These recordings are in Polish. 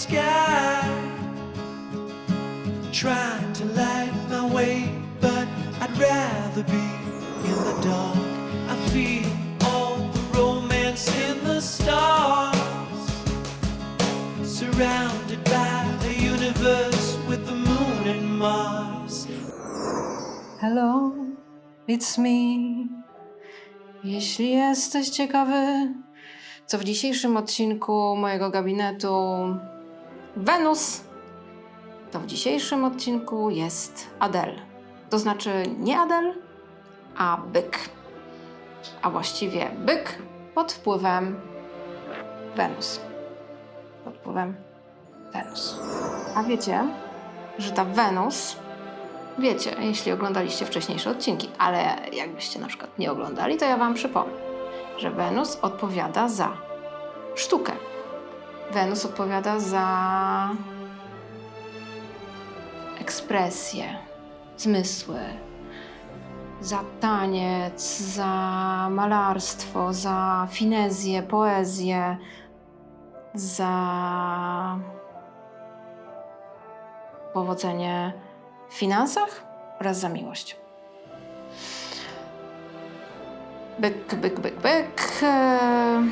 sky. Trying to light my way, but I'd rather be in the dark. I feel all the romance in the stars. Surrounded by the universe with the moon and Mars. Hello, it's me. Jeśli jesteś ciekawy, co w dzisiejszym odcinku mojego gabinetu Wenus, to w dzisiejszym odcinku jest Adele. To znaczy nie Adele, a byk. A właściwie byk pod wpływem Wenus. Pod wpływem Wenus. A wiecie, że ta Wenus Wiecie, jeśli oglądaliście wcześniejsze odcinki, ale jakbyście na przykład nie oglądali, to ja Wam przypomnę, że Wenus odpowiada za sztukę. Wenus odpowiada za ekspresję, zmysły, za taniec, za malarstwo, za finezję, poezję, za powodzenie w finansach oraz za miłość. Byk, byk, byk, byk. Eee,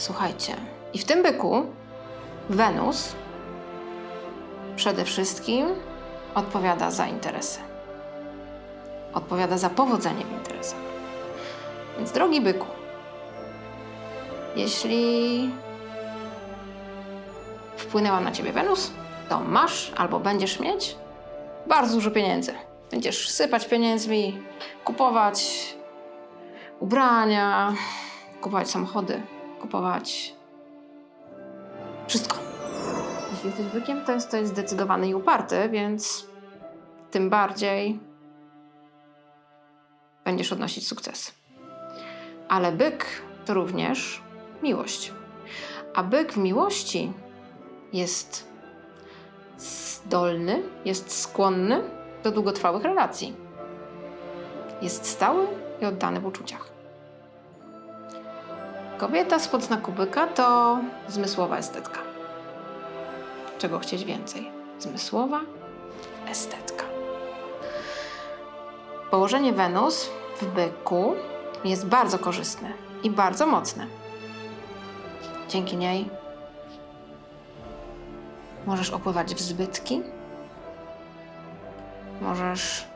Słuchajcie, i w tym byku Wenus przede wszystkim odpowiada za interesy. Odpowiada za powodzenie w interesach. Więc drogi byku, jeśli wpłynęła na ciebie Wenus, to masz albo będziesz mieć bardzo dużo pieniędzy. Będziesz sypać pieniędzmi, kupować ubrania, kupować samochody, kupować wszystko. Jeśli jesteś bykiem, to jesteś zdecydowany i uparty, więc tym bardziej będziesz odnosić sukces. Ale byk to również miłość. A byk w miłości jest zdolny, jest skłonny do długotrwałych relacji. Jest stały i oddany w uczuciach. Kobieta spod znaku byka to zmysłowa estetka. Czego chcieć więcej? Zmysłowa estetka. Położenie Wenus w byku jest bardzo korzystne i bardzo mocne. Dzięki niej Możesz opływać w zbytki. Możesz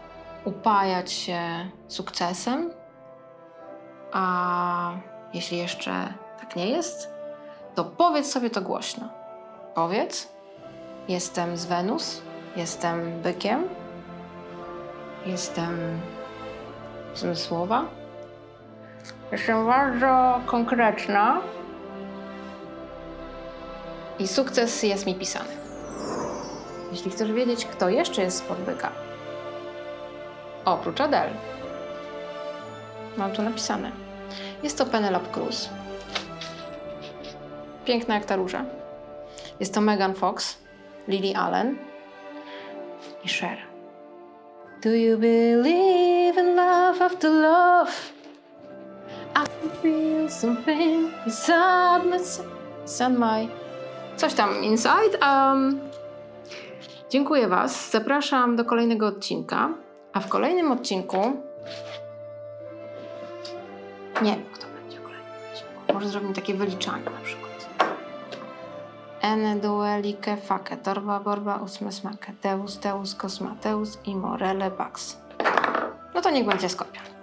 upajać się sukcesem. A jeśli jeszcze tak nie jest, to powiedz sobie to głośno. Powiedz: Jestem z Wenus, jestem bykiem, jestem zmysłowa. Jestem bardzo konkretna i sukces jest mi pisany. Jeśli chcesz wiedzieć, kto jeszcze jest spod byka, oprócz Adele, mam tu napisane. Jest to Penelope Cruz. Piękna jak ta róża. Jest to Megan Fox, Lily Allen i Cher. Do you believe in love after love? I can feel something inside my, inside my coś tam inside. Um, dziękuję Was. Zapraszam do kolejnego odcinka. A w kolejnym odcinku. Nie wiem, kto będzie w kolejnym odcinku. Może zrobimy takie wyliczanie na przykład. Ene duelike fake, torba borba ósme smake, deus deus cosmateus i morele pax. No to niech będzie Skorpion.